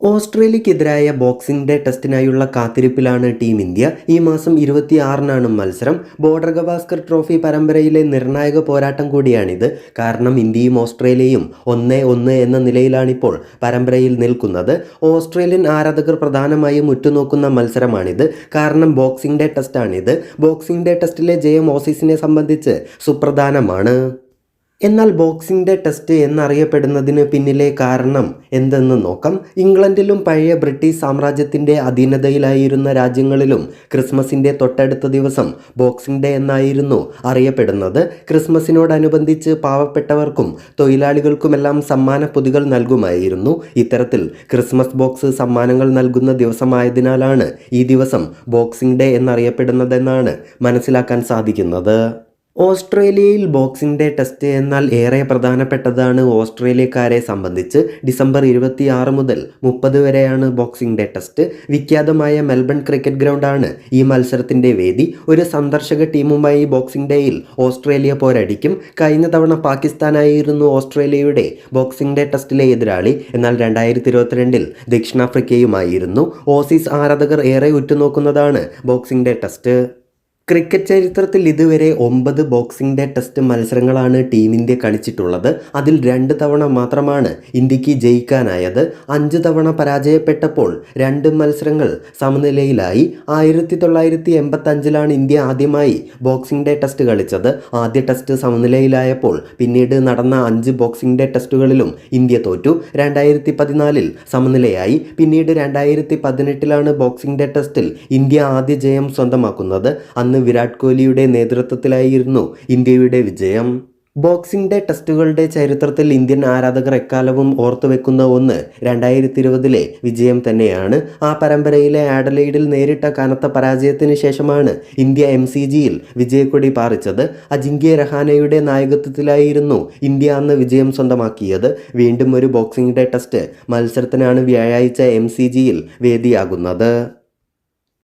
ഓസ്ട്രേലിയക്കെതിരായ boxing day ടെസ്റ്റിനായുള്ള കാത്തിരിപ്പിലാണ് team India. ഈ മാസം ഇരുപത്തിയാറിനാണ് മത്സരം. ബോർഡർ ഗവാസ്കർ ട്രോഫി പരമ്പരയിലെ നിർണായക പോരാട്ടം കൂടിയാണിത്. കാരണം ഇന്ത്യയും ഓസ്ട്രേലിയയും ഒന്ന് ഒന്ന് എന്ന നിലയിലാണിപ്പോൾ പരമ്പരയിൽ നിൽക്കുന്നത്. ഓസ്ട്രേലിയൻ ആരാധകർ പ്രധാനമായും ഉറ്റുനോക്കുന്ന മത്സരമാണിത്. കാരണം ബോക്സിംഗ് ഡേ ടെസ്റ്റാണിത്. ബോക്സിംഗ് ഡേ ടെസ്റ്റിലെ ജയം ഓസീസിനെ സംബന്ധിച്ച് സുപ്രധാനമാണ്. എന്നാൽ ബോക്സിംഗ് ഡേ ടെസ്റ്റ് എന്നറിയപ്പെടുന്നതിന് പിന്നിലെ കാരണം എന്തെന്ന് നോക്കാം. ഇംഗ്ലണ്ടിലും പഴയ ബ്രിട്ടീഷ് സാമ്രാജ്യത്തിന്റെ അധീനതയിലായിരുന്ന രാജ്യങ്ങളിലും ക്രിസ്മസിന്റെ തൊട്ടടുത്ത ദിവസം ബോക്സിംഗ് ഡേ എന്നായിരുന്നു അറിയപ്പെടുന്നത്. ക്രിസ്മസിനോടനുബന്ധിച്ച് പാവപ്പെട്ടവർക്കും തൊഴിലാളികൾക്കുമെല്ലാം സമ്മാന പൊതികൾ നൽകുമായിരുന്നു. ഇത്തരത്തിൽ ക്രിസ്മസ് ബോക്സ് സമ്മാനങ്ങൾ നൽകുന്ന ദിവസമായതിനാലാണ് ഈ ദിവസം ബോക്സിംഗ് ഡേ എന്നറിയപ്പെടുന്നതെന്നാണ് മനസ്സിലാക്കാൻ സാധിക്കുന്നത്. ഓസ്ട്രേലിയയിൽ ബോക്സിംഗ് ഡേ ടെസ്റ്റ് എന്നാൽ ഏറെ പ്രധാനപ്പെട്ടതാണ് ഓസ്ട്രേലിയക്കാരെ സംബന്ധിച്ച്. ഡിസംബർ ഇരുപത്തിയാറ് മുതൽ മുപ്പത് വരെയാണ് ബോക്സിംഗ് ഡേ ടെസ്റ്റ്. വിഖ്യാതമായ മെൽബൺ ക്രിക്കറ്റ് ഗ്രൗണ്ടാണ് ഈ മത്സരത്തിന്റെ വേദി. ഒരു സന്ദർശക ടീമുമായി ബോക്സിംഗ് ഡേയിൽ ഓസ്ട്രേലിയ പോരടിക്കും. കഴിഞ്ഞ തവണ പാകിസ്ഥാനായിരുന്നു ഓസ്ട്രേലിയയുടെ ബോക്സിംഗ് ഡേ ടെസ്റ്റിലെ എതിരാളി. എന്നാൽ രണ്ടായിരത്തി ഇരുപത്തിരണ്ടിൽ ദക്ഷിണാഫ്രിക്കയുമായിരുന്നു. ഓസീസ് ആരാധകർ ഏറെ ഉറ്റുനോക്കുന്നതാണ് ബോക്സിംഗ് ഡേ ടെസ്റ്റ്. ക്രിക്കറ്റ് ചരിത്രത്തിൽ ഇതുവരെ ഒമ്പത് ബോക്സിംഗ് ഡേ ടെസ്റ്റ് മത്സരങ്ങളാണ് ടീം ഇന്ത്യ കളിച്ചിട്ടുള്ളത്. അതിൽ രണ്ട് തവണ മാത്രമാണ് ഇന്ത്യയ്ക്ക് ജയിക്കാനായത്. അഞ്ച് തവണ പരാജയപ്പെട്ടപ്പോൾ രണ്ട് മത്സരങ്ങൾ സമനിലയിലായി. ആയിരത്തി തൊള്ളായിരത്തി എൺപത്തഞ്ചിലാണ് ഇന്ത്യ ആദ്യമായി ബോക്സിംഗ് ഡേ ടെസ്റ്റ് കളിച്ചത്. ആദ്യ ടെസ്റ്റ് സമനിലയിലായപ്പോൾ പിന്നീട് നടന്ന അഞ്ച് ബോക്സിംഗ് ഡേ ടെസ്റ്റുകളിലും ഇന്ത്യ തോറ്റു. രണ്ടായിരത്തി പതിനാലിൽ സമനിലയായി. പിന്നീട് രണ്ടായിരത്തി പതിനെട്ടിലാണ് ബോക്സിംഗ് ഡേ ടെസ്റ്റിൽ ഇന്ത്യ ആദ്യ ജയം സ്വന്തമാക്കുന്നത്. അന്ന് വിരാട് കോഹ്ലിയുടെ നേതൃത്വത്തിലായിരുന്നു ഇന്ത്യയുടെ വിജയം. ബോക്സിംഗ് ഡേ ടെസ്റ്റുകളുടെ ചരിത്രത്തിൽ ഇന്ത്യൻ ആരാധകർ എക്കാലവും ഓർത്തുവെക്കുന്ന ഒന്ന് രണ്ടായിരത്തി ഇരുപതിലെ വിജയം തന്നെയാണ്. ആ പരമ്പരയിലെ ആഡലൈഡിൽ നേരിട്ട കനത്ത പരാജയത്തിന് ശേഷമാണ് ഇന്ത്യ എം സി ജിയിൽ വിജയക്കൊടി പാറിച്ചത്. അജിങ്ക്യ രഹാനയുടെ നായകത്വത്തിലായിരുന്നു ഇന്ത്യ അന്ന് വിജയം സ്വന്തമാക്കിയത്. വീണ്ടും ഒരു ബോക്സിംഗ് ഡേ ടെസ്റ്റ് മത്സരത്തിനാണ് വ്യാഴാഴ്ച എം സി ജിയിൽ വേദിയാകുന്നത്.